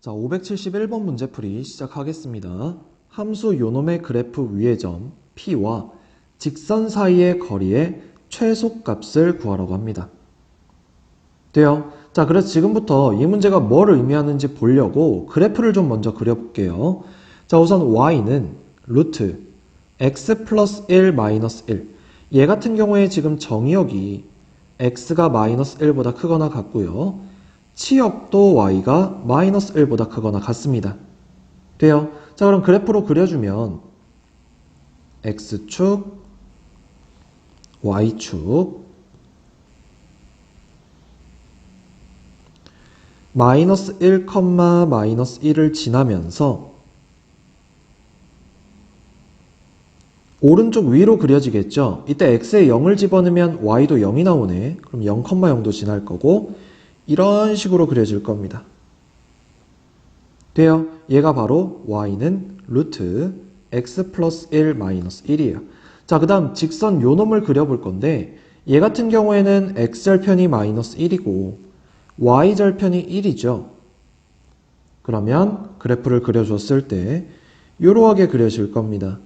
자, 571번 문제풀이 시작하겠습니다. 함수 요놈의 그래프 위의 점 P와 직선 사이의 거리의 최소값을 구하라고 합니다. 돼요? 자, 그래서 지금부터 이 문제가 뭘 의미하는지 보려고 그래프를 좀 먼저 그려볼게요. 자, 우선 y는 루트 x 플러스 1 마이너스 1. 얘 같은 경우에 지금 정의역이 x가 마이너스 1보다 크거나 같고요. 치역도 y가 마이너스 1보다 크거나 같습니다. 돼요? 자, 그럼 그래프로 그려주면 x축, y축, 마이너스 1, 마이너스 1을 지나면서 오른쪽 위로 그려지겠죠? 이때 x에 0을 집어넣으면 y도 0이 나오네. 그럼 0, 0도 지날 거고 이런 식으로 그려질 겁니다. 돼요? 얘가 바로 y는 루트 x 플러스 1 마이너스 1이에요. 자, 그 다음 직선 요 놈을 그려볼 건데 얘 같은 경우에는 x절편이 마이너스 1이고 y절편이 1이죠. 그러면 그래프를 그려줬을 때 이러하게 그려질 겁니다.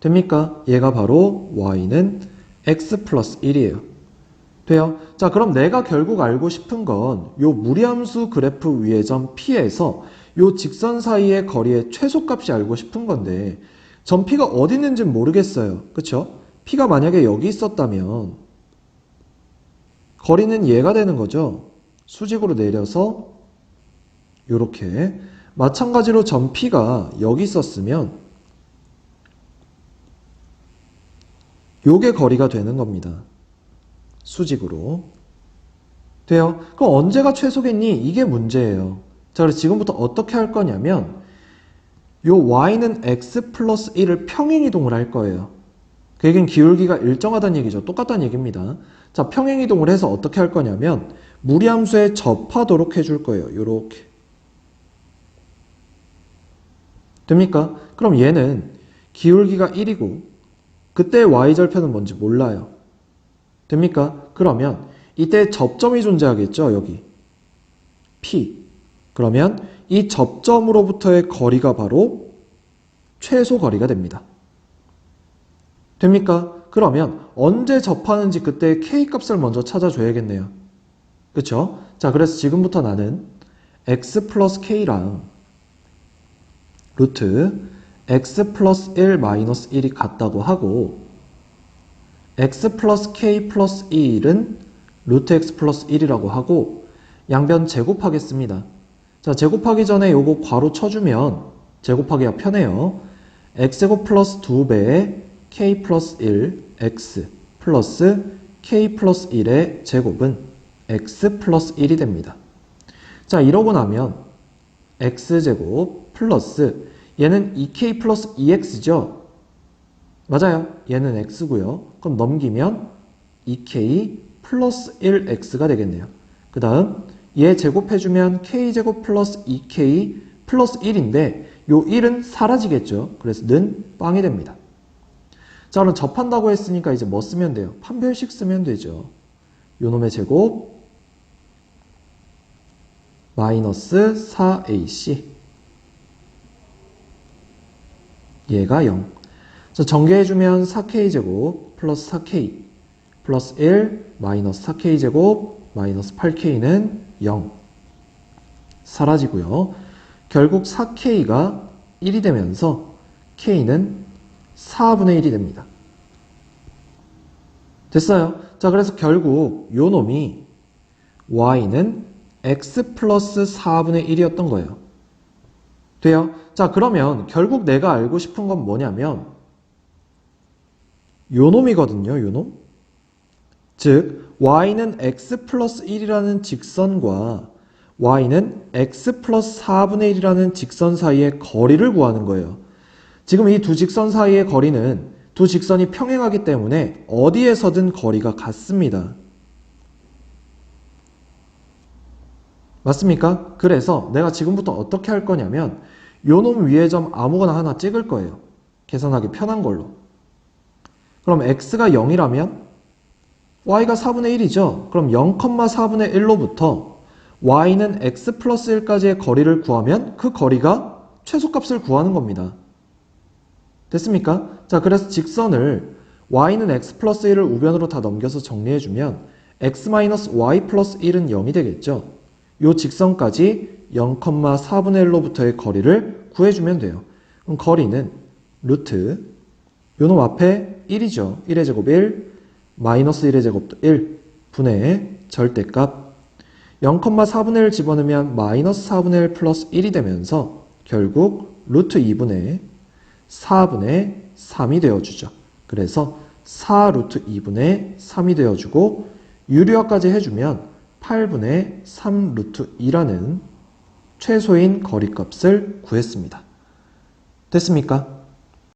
됩니까? 얘가 바로 y는 x 플러스 1이에요. 돼요? 자, 그럼 내가 결국 알고 싶은 건 요 무리함수 그래프 위의 점 P에서 요 직선 사이의 거리의 최소값이 알고 싶은 건데 점 P가 어디 있는지 모르겠어요. 그쵸? P가 만약에 여기 있었다면 거리는 얘가 되는 거죠. 수직으로 내려서 요렇게 마찬가지로 점 P가 여기 있었으면 요게 거리가 되는 겁니다. 수직으로. 돼요? 그럼 언제가 최소겠니? 이게 문제예요. 자, 그래서 지금부터 어떻게 할 거냐면, 요 y는 x 플러스 1을 평행이동을 할 거예요. 그 얘기는 기울기가 일정하다는 얘기죠. 똑같다는 얘기입니다. 자, 평행이동을 해서 어떻게 할 거냐면, 무리함수에 접하도록 해줄 거예요. 요렇게. 됩니까? 그럼 얘는 기울기가 1이고, 그때 y절편은 뭔지 몰라요. 됩니까? 그러면 이때 접점이 존재하겠죠, 여기. P. 그러면 이 접점으로부터의 거리가 바로 최소 거리가 됩니다. 됩니까? 그러면 언제 접하는지 그때 K 값을 먼저 찾아줘야겠네요. 그쵸? 자, 그래서 지금부터 나는 X 플러스 K랑 루트 X 플러스 1 마이너스 1이 같다고 하고 x 플러스 k 플러스 1은 루트 x 플러스 1이라고 하고 양변 제곱하겠습니다. 자, 제곱하기 전에 요거 괄호 쳐주면 제곱하기가 편해요. x제곱 플러스 2배의 k 플러스 1 x 플러스 k 플러스 1의 제곱은 x 플러스 1이 됩니다. 자, 이러고 나면 x제곱 플러스 얘는 2k 플러스 2x죠. 맞아요. 얘는 x고요. 그럼 넘기면 2k 플러스 1x가 되겠네요. 그 다음 얘 제곱해주면 k제곱 플러스 2k 플러스 1인데 요 1은 사라지겠죠. 그래서 는 빵이 됩니다. 자 그럼 접한다고 했으니까 이제 뭐 쓰면 돼요? 판별식 쓰면 되죠. 요놈의 제곱 마이너스 4ac 얘가 0 자, 전개해주면 4k제곱 플러스 4k 플러스 1 마이너스 4k제곱 마이너스 8k는 0 사라지고요. 결국 4k가 1이 되면서 k는 4분의 1이 됩니다. 됐어요. 자, 그래서 결국 요 놈이 y는 x 플러스 4분의 1이었던 거예요. 돼요? 자, 그러면 결국 내가 알고 싶은 건 뭐냐면 요놈이거든요, 요놈. 즉, y는 x 플러스 1이라는 직선과 y는 x 플러스 4분의 1이라는 직선 사이의 거리를 구하는 거예요. 지금 이 두 직선 사이의 거리는 두 직선이 평행하기 때문에 어디에서든 거리가 같습니다. 맞습니까? 그래서 내가 지금부터 어떻게 할 거냐면 요놈 위의 점 아무거나 하나 찍을 거예요. 계산하기 편한 걸로. 그럼 x가 0이라면 y가 4분의 1이죠. 그럼 0,4분의 1로부터 y는 x 플러스 1까지의 거리를 구하면 그 거리가 최소값을 구하는 겁니다. 됐습니까? 자, 그래서 직선을 y는 x 플러스 1을 우변으로 다 넘겨서 정리해주면 x 마이너스 y 플러스 1은 0이 되겠죠? 요 직선까지 0,4분의 1로부터의 거리를 구해주면 돼요. 그럼 거리는 루트 요놈 앞에 1이죠. 1의 제곱 1, 마이너스 1의 제곱도 1, 분의 절대값 0,4분의 1 집어넣으면 마이너스 4분의 1 플러스 1이 되면서 결국 루트 2분의 4분의 3이 되어주죠. 그래서 4 루트 2분의 3이 되어주고 유리화까지 해주면 8분의 3 루트 2라는 최소인 거리값을 구했습니다. 됐습니까?